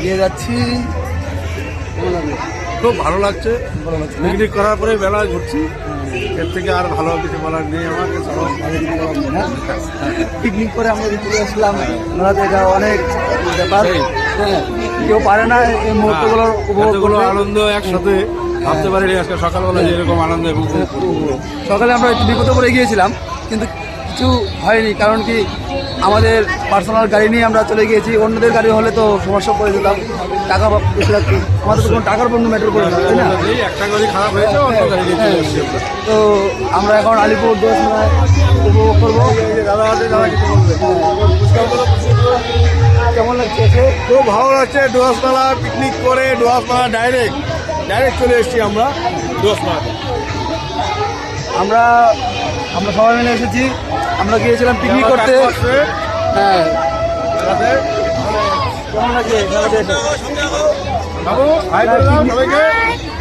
এগিয়ে যাচ্ছি। খুব ভালো লাগছে? পিকনিক করার পরে বেলা ঘুরছি। এর থেকে আর ভালো কিছু বলার নেই আমার পিকনিক করে আমরা চলে আসলাম তো এটা অনেক ব্যাপার। হ্যাঁ কেউ পারে না এই মুহূর্তগুলো উপভোগ এতগুলো করতে। আনন্দ একসাথে ভাবতে পারিনি আজকে সকালবেলা যেরকম আনন্দ সকালে আমরা একটু বিপদে পড়ে গিয়েছিলাম কিন্তু কিছু হয়নি কারণ কি আমাদের পার্সোনাল গাড়ি নিয়ে আমরা চলে গিয়েছি। অন্যদের গাড়ি হলে তো সমস্যা পড়ে যেতাম। টাকা আমাদের তো কোনো টাকার কোনো ম্যাটার করে না তাই না? একটা গাড়ি খারাপ হয়েছে গাড়ি নিয়ে চলে এসেছি আমরা। তো আমরা এখন আলিপুর উপভোগ করব। কেমন লাগছে খুব ভালো লাগছে ডুয়াসমালা পিকনিক করে ডুয়াসমালা ডাইরেক্ট ডাইরেক্ট চলে এসেছি আমরা ডুয়াসমালাতে আমরা আমরা সবাই মিলে এসেছি। আমরা গিয়েছিলাম পিকনিক করতে। হ্যাঁ। কেমন লাগছে? বাবু হাই করে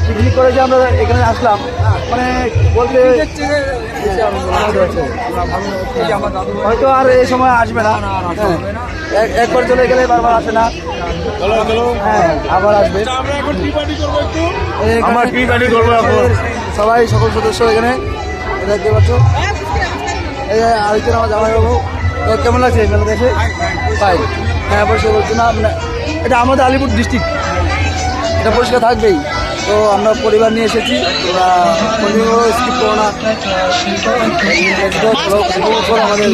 পিকনিক যে আমরা এখানে আসলাম। মানে বলতে হয়তো আর এই সময় আসবে না। হ্যাঁ। এক- একবার চলে গেলে বারবার আসে না। হ্যাঁ আবার আসবে। আমরা এখন টি পার্টি করব একটু। এখানে আমরা টি পার্টি করব এখন। আমাদের সবাই সকল সদস্য এখানে। দেখতে পাচ্ছ এই আরেকজন আমার জামাইবাবু কেমন লাগছে মেলা দেখে পাই হ্যাঁ পরিষ্কার করছি না মানে এটা আমাদের আলিপুর ডিস্ট্রিক্ট এটা পরিষ্কার থাকবেই তো আমরা পরিবার নিয়ে এসেছি ওরা স্কিপ উপভোগ করো আমাদের